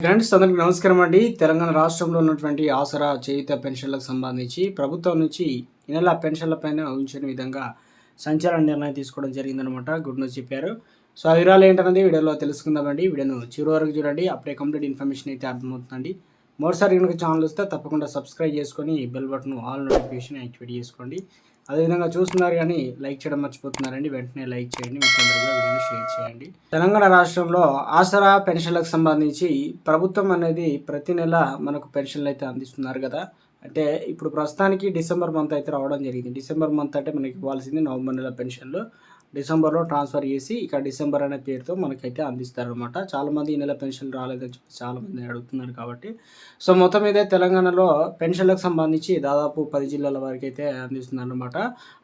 Friends అందరికి నమస్కారం అండి. తెలంగాణ రాష్ట్రంలో ఉన్నటువంటి ఆసరా చేయుత పెన్షన్లకు సంబంధించి ప్రభుత్వం నుంచి ఈ నెల పెన్షన్ల పైన ఊహించిన విధంగా సంచలన నిర్ణయం తీసుకోవడం జరిగిందనమాట గుడ్ న్యూస్ చెప్పారు. సో ఆ వివరాలు ఏంటనేది వీడియోలో తెలుసుకుందామండి. వీడియోను చివరి వరకు చూడండి. అప్పుడే కంప్లీట్ ఇన్ఫర్మేషన్ అయితే అర్థమవుతుందండి. మరోసారి కనుక ఛానల్ వస్తే తప్పకుండా సబ్స్క్రైబ్ చేసుకొని bell button all notification activate చేసుకోండి. అదేవిధంగా చూస్తున్నారు కానీ లైక్ చేయడం మర్చిపోతున్నారండి. వెంటనే లైక్ చేయండి. మీ తొందరగా వీడియోని షేర్ చేయండి. తెలంగాణ రాష్ట్రంలో ఆసరా పెన్షన్లకు సంబంధించి ప్రభుత్వం అనేది ప్రతి నెల మనకు పెన్షన్లు అయితే అందిస్తున్నారు కదా. అంటే ఇప్పుడు ప్రస్తుతానికి డిసెంబర్ మంత్ అయితే రావడం జరిగింది. డిసెంబర్ మంత్ అంటే మనకి ఇవ్వాల్సింది నవంబర్ నెల పెన్షన్లు. డిసెంబర్లో ట్రాన్స్ఫర్ చేసి ఇక్కడ డిసెంబర్ అనే పేరుతో మనకైతే అందిస్తారనమాట చాలామంది ఈ నెల పెన్షన్ రాలేదని చెప్పి చాలామంది అడుగుతున్నారు కాబట్టి. సో మొత్తం మీద తెలంగాణలో పెన్షన్లకు సంబంధించి దాదాపు పది జిల్లాల వరకు అయితే అందిస్తున్నారు అనమాట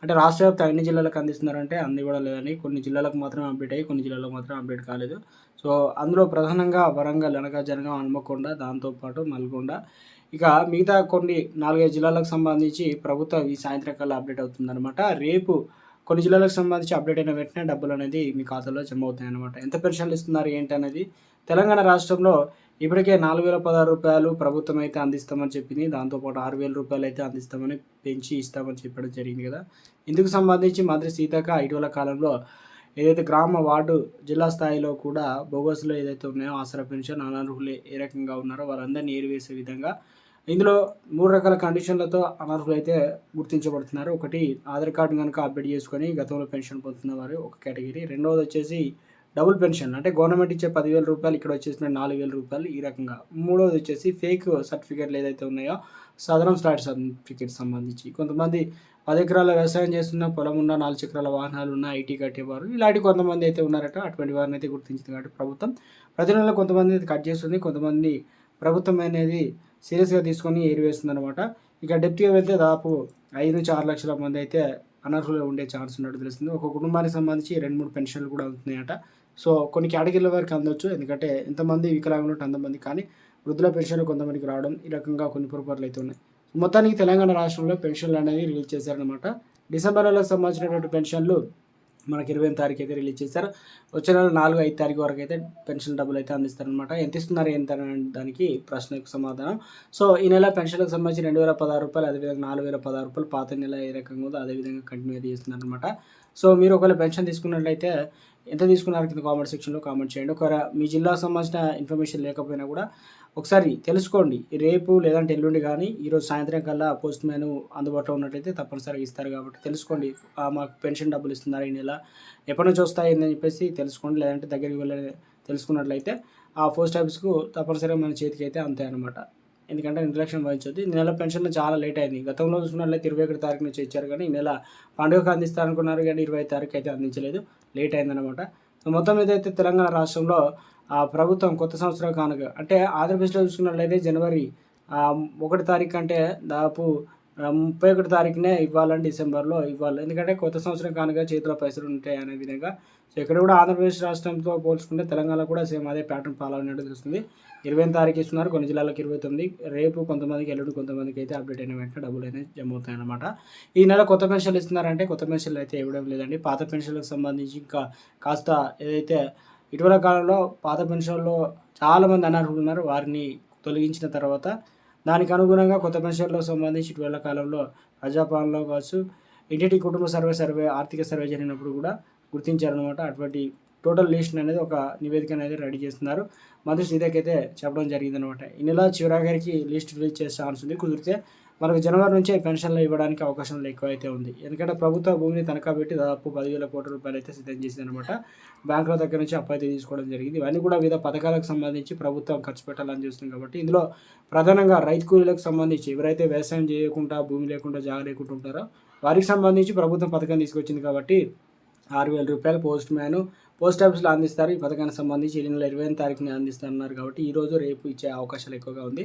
అంటే రాష్ట్ర వ్యాప్త అన్ని జిల్లాలకు అందిస్తున్నారంటే అందివ్వడం లేదని. కొన్ని జిల్లాలకు మాత్రం అప్డేట్ అయ్యి కొన్ని జిల్లాలకు మాత్రం అప్డేట్ కాలేదు. సో అందులో ప్రధానంగా వరంగల్ అనగా జనగాం హన్మకొండ దాంతోపాటు నల్గొండ. ఇక మిగతా కొన్ని నాలుగైదు జిల్లాలకు సంబంధించి ప్రభుత్వం ఈ సాయంత్రం కల్లా అప్డేట్ అవుతుందన్నమాట. రేపు కొన్ని జిల్లాలకు సంబంధించి అప్డేట్ అయిన వెంటనే డబ్బులు అనేది మీ ఖాతాలో జమ అవుతాయి అనమాట ఎంత పెన్షన్లు ఇస్తున్నారు ఏంటి అనేది తెలంగాణ రాష్ట్రంలో ఇప్పటికే నాలుగు వేల పదహారు రూపాయలు ప్రభుత్వం అయితే అందిస్తామని చెప్పింది. దాంతోపాటు ఆరు వేల రూపాయలు అయితే అందిస్తామని పెంచి ఇస్తామని చెప్పడం జరిగింది కదా. ఇందుకు సంబంధించి మంత్రి సీతక్క ఇటీవల కాలంలో ఏదైతే గ్రామ వార్డు జిల్లా స్థాయిలో కూడా బోగస్లో ఏదైతే ఉన్నాయో ఆసరా పెన్షన్ అనర్హులు ఏ రకంగా ఉన్నారో వారందరినీ ఏరివేసే విధంగా ఇందులో మూడు రకాల కండిషన్లతో అనర్హులు అయితే గుర్తించబడుతున్నారు. ఒకటి ఆధార్ కార్డు కనుక అప్డేట్ చేసుకొని గతంలో పెన్షన్ పొందుతున్న వారు ఒక కేటగిరీ. రెండవది వచ్చేసి డబుల్ పెన్షన్. అంటే గవర్నమెంట్ ఇచ్చే పదివేల రూపాయలు ఇక్కడ వచ్చేసిన నాలుగు వేల రూపాయలు ఈ రకంగా. మూడవది వచ్చేసి ఫేక్ సర్టిఫికేట్లు ఏదైతే ఉన్నాయో సదరం స్టార్ట్ సర్టిఫికేట్ సంబంధించి. కొంతమంది పది ఎకరాల వ్యవసాయం చేస్తున్న పొలం ఉన్న నాలుగు చక్రాల వాహనాలు ఉన్న ఐటీ కట్టేవారు. ఇలాంటి కొంతమంది అయితే ఉన్నారట. అటువంటి వారిని అయితే గుర్తించింది కాబట్టి ప్రభుత్వం. ప్రతి నెల కొంతమంది అయితే కట్ చేస్తుంది. కొంతమంది ప్రభుత్వం అనేది సీరియస్గా తీసుకొని ఏరివేస్తుంది అనమాట ఇక డెప్త్గా వెళ్తే దాదాపు ఐదు నుంచి ఆరు లక్షల మంది అయితే అనర్హులు ఉండే ఛాన్స్ ఉన్నట్టు తెలుస్తుంది. ఒక కుటుంబానికి సంబంధించి రెండు మూడు పెన్షన్లు కూడా ఉంటున్నాయట సో కొన్ని కేటగిరీల వరకు అందొచ్చు. ఎందుకంటే ఎంతమంది వికలాంగులు అంతమంది కానీ వృద్ధుల పెన్షన్లు కొంతమందికి రావడం ఈ రకంగా కొన్ని పొరపాట్లు అయితే ఉన్నాయి. మొత్తానికి తెలంగాణ రాష్ట్రంలో పెన్షన్లు అనేవి రిలీజ్ చేశారనమాట డిసెంబర్ నెలకు సంబంధించినటువంటి పెన్షన్లు మనకి ఇరవై తారీఖు అయితే రిలీజ్ చేశారు. వచ్చే నెల నాలుగు ఐదు తారీఖు వరకు అయితే పెన్షన్ డబ్బులు అయితే అందిస్తారనమాట ఎంత ఇస్తున్నారు ఎంత దానికి దానికి ప్రశ్నకు సమాధానం. సో ఈ నెల పెన్షన్లకు సంబంధించి రెండు వేల పదహారు రూపాయలు అదేవిధంగా నాలుగు వేల పదహారు రూపాయలు పాత నెల ఏ రకంగా ఉందో అదేవిధంగా కంటిన్యూ అయితే చేస్తున్నారనమాట సో మీరు ఒకవేళ పెన్షన్ తీసుకున్నట్లయితే ఎంత తీసుకున్నారు కింద కామెంట్ సెక్షన్లో కామెంట్ చేయండి. ఒకవేళ మీ జిల్లాకు సంబంధించిన ఇన్ఫర్మేషన్ లేకపోయినా కూడా ఒకసారి తెలుసుకోండి. రేపు లేదంటే ఎల్లుండి కానీ ఈరోజు సాయంత్రం కల్లా పోస్ట్ మ్యాన్ అందుబాటులో ఉన్నట్లయితే తప్పనిసరిగా ఇస్తారు కాబట్టి తెలుసుకోండి. మాకు పెన్షన్ డబ్బులు ఇస్తున్నారు ఈ నెల ఎప్పటి నుంచి వస్తాయని చెప్పేసి తెలుసుకోండి. లేదంటే దగ్గరికి వెళ్ళి తెలుసుకున్నట్లయితే ఆ పోస్ట్ ఆఫీస్కు తప్పనిసరిగా మన చేతికి అయితే అంతే అనమాట ఎందుకంటే నిర్లక్ష్యం వహించొద్దు. ఈ నెల పెన్షన్ చాలా లేట్ అయింది. గతంలో చూసుకున్నట్లయితే ఇరవై ఒకటి తారీఖు నుంచి ఇచ్చారు కానీ ఈ నెల పండుగకు అందిస్తారనుకున్నారు కానీ ఇరవై తారీఖు అయితే అందించలేదు. లేట్ అయిందనమాట మొత్తం మీద అయితే తెలంగాణ రాష్ట్రంలో ఆ ప్రభుత్వం కొత్త సంవత్సరం కానుక అంటే ఆంధ్రప్రదేశ్లో చూసుకున్నట్లయితే జనవరి ఒకటి తారీఖు అంటే దాదాపు ముప్పై ఒకటి తారీఖునే ఇవ్వాలని డిసెంబర్లో ఇవ్వాలి. ఎందుకంటే కొత్త సంవత్సరం కానుక చేతిలో పైసలు ఉంటాయి అనే విధంగా. సో ఇక్కడ కూడా ఆంధ్రప్రదేశ్ రాష్ట్రంతో పోల్చుకుంటే తెలంగాణ కూడా సేమ్ అదే ప్యాటర్న్ ఫాలో అయినట్టు తెలుస్తుంది. ఇరవై తారీఖు ఇస్తున్నారు కొన్ని జిల్లాలకు ఇరవై తొమ్మిది. రేపు కొంతమందికి ఎల్లుండి కొంతమందికి అయితే అప్డేట్ అయిన వెంటనే డబ్బులు అయితే జమ అవుతాయి అనమాట ఈ నెల కొత్త పెన్షన్లు ఇస్తున్నారంటే కొత్త పెన్షన్లు అయితే ఇవ్వడం లేదండి. పాత పెన్షన్లకు సంబంధించి ఇంకా కాస్త ఏదైతే ఇటీవల కాలంలో పాత పెన్షన్లో చాలామంది అనర్హులు ఉన్నారు వారిని తొలగించిన తర్వాత దానికి అనుగుణంగా కొత్త పెన్షన్లకు సంబంధించి ఇటీవల కాలంలో ప్రజాపాలనలో కావచ్చు ఇంటింటి కుటుంబ సర్వే సర్వే ఆర్థిక సర్వే జరిగినప్పుడు కూడా గుర్తించారనమాట అటువంటి టోటల్ లిస్ట్ అనేది ఒక నివేదిక అనేది రెడీ చేస్తున్నారు. మంత్రి సీతకి అయితే చెప్పడం జరిగిందనమాట ఈ నెల చివరాఖరికి లిస్ట్ రిలీజ్ చేసే ఛాన్స్ ఉంది. కుదిరితే మనకు జనవరి నుంచే పెన్షన్లు ఇవ్వడానికి అవకాశం ఎక్కువైతే ఉంది. ఎందుకంటే ప్రభుత్వ భూమిని తనఖా పెట్టి దాదాపు పదివేల కోట్ల రూపాయలు అయితే సిద్ధం చేసింది అనమాట బ్యాంకుల దగ్గర నుంచి అప్పు అయితే తీసుకోవడం జరిగింది. ఇవన్నీ కూడా వివిధ పథకాలకు సంబంధించి ప్రభుత్వం ఖర్చు పెట్టాలని చూస్తుంది కాబట్టి ఇందులో ప్రధానంగా రైతు కూలీలకు సంబంధించి ఎవరైతే వ్యవసాయం చేయకుండా భూమి లేకుండా జాగ లేకుండా ఉంటారో వారికి సంబంధించి ప్రభుత్వం పథకం తీసుకొచ్చింది కాబట్టి ఆరు వేల రూపాయలు పోస్ట్ మ్యాన్ పోస్ట్ ఆఫీస్లో అందిస్తారు. ఈ పథకానికి సంబంధించి ఈ నెల ఇరవై తారీఖుని అందిస్తున్నారు కాబట్టి ఈరోజు రేపు ఇచ్చే అవకాశాలు ఎక్కువగా ఉంది.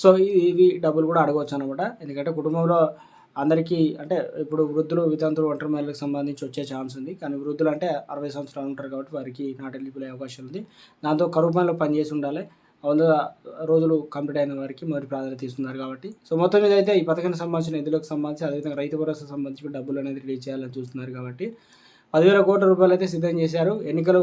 సో ఇవి ఇవి డబ్బులు కూడా అడగవచ్చు అనమాట ఎందుకంటే కుటుంబంలో అందరికీ అంటే ఇప్పుడు వృద్ధులు వితంతులు ఒంటరి మహిళలకు సంబంధించి వచ్చే ఛాన్స్ ఉంది. కానీ వృద్ధులు అంటే అరవై సంవత్సరాలు ఉంటారు కాబట్టి వారికి నాట్ ఎలిజిబుల్ అయ్యే అవకాశం ఉంది. దాంతో కరువు పనిలో పనిచేసి ఉండాలి. వంద రోజులు కంప్లీట్ అయిన వారికి మరి ప్రాధాన్యత ఇస్తున్నారు కాబట్టి. సో మొత్తం మీద అయితే ఈ పథకానికి సంబంధించిన నిధులకు సంబంధించి అదేవిధంగా రైతు భరోసా సంబంధించి డబ్బులు అనేది రిలీజ్ చేయాలని చూస్తున్నారు కాబట్టి పదివేల కోట్ల రూపాయలు అయితే సిద్ధం చేశారు. ఎన్నికలు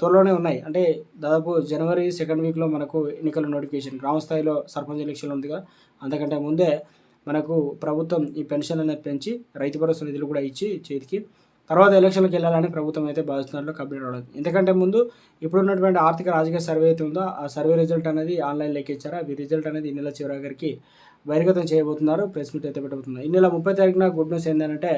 త్వరలోనే ఉన్నాయి. అంటే దాదాపు జనవరి సెకండ్ వీక్లో మనకు ఎన్నికల నోటిఫికేషన్ గ్రామ స్థాయిలో సర్పంచ్ ఎలక్షన్ ఉంది కదా. అంతకంటే ముందే మనకు ప్రభుత్వం ఈ పెన్షన్ అనేది పెంచి రైతు భరోసా నిధులు కూడా ఇచ్చి చేతికి తర్వాత ఎలక్షన్లకు వెళ్ళాలని ప్రభుత్వం అయితే భావిస్తున్నట్లు కంప్లీట్ అవ్వడం ఎందుకంటే ముందు ఇప్పుడున్నటువంటి ఆర్థిక రాజకీయ సర్వే అయితే ఉందో ఆ సర్వే రిజల్ట్ అనేది ఆన్లైన్ లెక్కించారు. ఈ రిజల్ట్ అనేది ఈ నెల చివరికి బహిర్గతం చేయబోతున్నారు. ప్రెస్ మీట్ అయితే పెట్టబోతున్నారు. ఈ నెల ముప్పై తారీఖున గుడ్ న్యూస్ ఏంటంటే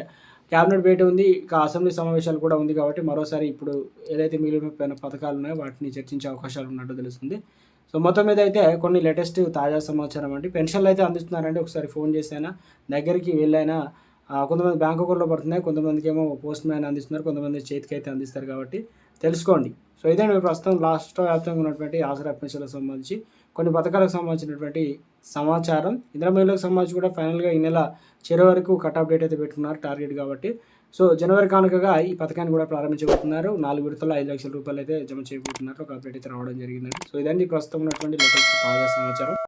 క్యాబినెట్ భేటీ ఉంది ఇక అసెంబ్లీ సమావేశాలు కూడా ఉంది కాబట్టి మరోసారి ఇప్పుడు ఏదైతే మిగిలిన పథకాలు ఉన్నాయో వాటిని చర్చించే అవకాశాలు ఉన్నట్టు తెలుస్తుంది. సో మొత్తం మీద అయితే కొన్ని లేటెస్ట్ తాజా సమాచారం అండి. పెన్షన్లు అయితే అందిస్తున్నారండి. ఒకసారి ఫోన్ చేసైనా దగ్గరికి వెళ్ళైనా కొంతమంది బ్యాంక్ అకౌంట్లో పడుతున్నాయి కొంతమందికి ఏమో పోస్ట్ మ్యాన్ అందిస్తున్నారు కొంతమంది చేతికి అయితే అందిస్తారు కాబట్టి తెలుసుకోండి. సో ఇదే ప్రస్తుతం రాష్ట్ర వ్యాప్తంగా ఉన్నటువంటి ఆసరా పెన్షన్లకు సంబంధించి కొన్ని పథకాలకు సంబంధించినటువంటి సమాచారం. ఇందిరా సంబంధించి కూడా ఫైనల్గా ఈ నెల చివరి వరకు కట్ అప్డేట్ అయితే పెట్టుకున్నారు టార్గెట్ కాబట్టి. సో జనవరి కానుకగా ఈ పథకాన్ని కూడా ప్రారంభించబోతున్నారు. నాలుగు విడతల్లో ఐదు లక్షల రూపాయలు అయితే జమ చేయబోతున్నారు. ఒక అప్డేట్ అయితే రావడం జరిగిందండి. సో ఇదండి ప్రస్తుతం ఉన్నటువంటి లేటెస్ట్ తాజా సమాచారం.